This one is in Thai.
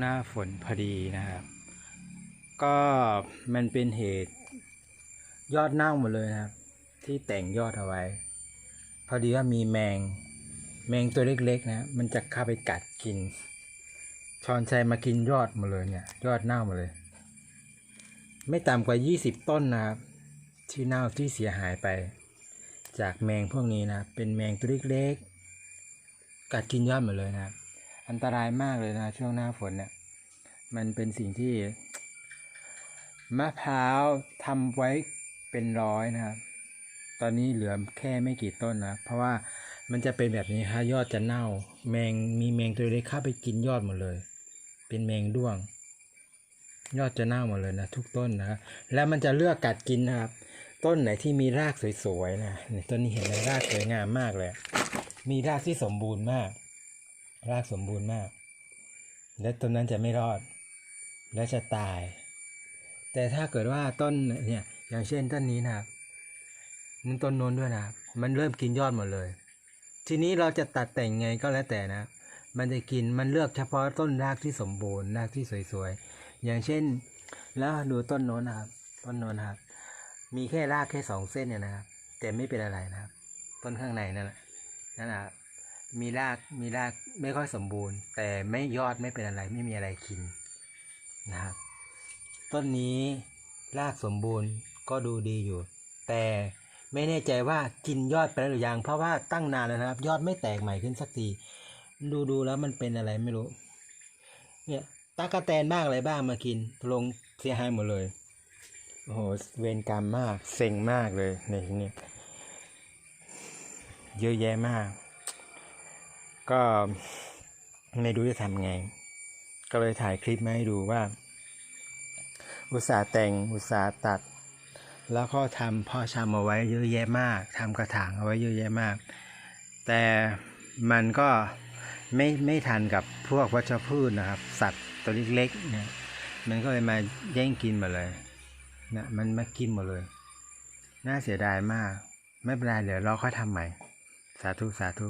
หน้าฝนพอดีนะครับ ก็มันเป็นเหตุยอดเน่าหมดเลยนะครับ ที่แต่งยอดเอาไว้ พอดีว่ามีแมง แมงตัวเล็กๆนะ มันจะเข้าไปกัดกิน ชอนชัยมากินยอดหมดเลยเนี่ย ยอดเน่าหมดเลย ไม่ต่ำกว่า 20 ต้นนะครับ ที่เน่าที่เสียหายไป จากแมงพวกนี้นะ เป็นแมงตัวเล็กๆ กัดกินยอดหมดเลยนะครับ อันตรายมากเลยนะช่วงหน้าฝนเนี่ยมันเป็นสิ่งที่มะพร้าวทำไว้เป็นร้อยนะครับ ตอนนี้เหลือแค่ไม่กี่ต้นนะ เพราะว่ามันจะเป็นแบบนี้ฮะยอดจะเน่า แมงมีแมงตัวเล็กเข้าไปกินยอดหมดเลย เป็นแมงด้วง ยอดจะเน่าหมดเลยนะทุกต้นนะ แล้วมันจะเลือกกัดกินนะครับ ต้นไหนที่มีรากสวยๆนะต้นนี้เห็นเลยรากสวยงามมากเลย มีรากที่สมบูรณ์มาก รากสมบูรณ์มาก และต้นนั้นจะไม่รอด และจะตาย แต่ถ้าเกิดว่าต้นเนี่ยอย่างเช่นต้นนี้นะครับนั่นต้นโน้นด้วยนะครับมันเริ่มกินยอดหมดเลย ทีนี้เราจะตัดแต่งไงก็แล้วแต่นะ มันจะกินมันเลือกเฉพาะต้นรากที่สมบูรณ์รากที่สวยๆ อย่างเช่น แล้วดูต้นโน้นนะครับ ต้นโน้นครับ มีแค่รากแค่สองเส้นเนี่ยนะครับ แต่ไม่เป็นอะไรนะครับ ต้นข้างในนั่นแหละนั่นนะครับ มีรากมีรากไม่ค่อยสมบูรณ์ แต่ไม่ยอดไม่เป็นอะไรไม่มีอะไรกินนะครับ ต้นนี้รากสมบูรณ์ก็ดูดีอยู่ แต่ไม่แน่ใจว่ากินยอดไปแล้วหรือยังเพราะว่าตั้งนานแล้วนะครับ ยอดไม่แตกใหม่ขึ้นสักทีดูดูแล้วมันเป็นอะไรไม่รู้ เนี่ยตากระแตนบ้างอะไรบ้างมากินลงเสียหายหมดเลยโอ้โหเวรกรรมมากเซ็งมากเลยในที่นี้เยอะแยะมาก ก็ไม่รู้จะทำไง ก็เลยถ่ายคลิปมาให้ดูว่า อุตสาห์แต่งอุตสาห์ตัด แล้วก็ทำพ่อชำเอาไว้เยอะแยะมากทำกระถางเอาไว้เยอะแยะมาก แต่มันก็ไม่ไม่ทันกับพวกวัชพืชนะครับ สัตว์ตัวเล็กๆเนี่ยมันก็เลยมาแย่งกินหมดเลยนะมันมากินหมดเลย น่าเสียดายมาก ไม่เป็นไรเดี๋ยวเราค่อยทำใหม่ สาธุ สาธุ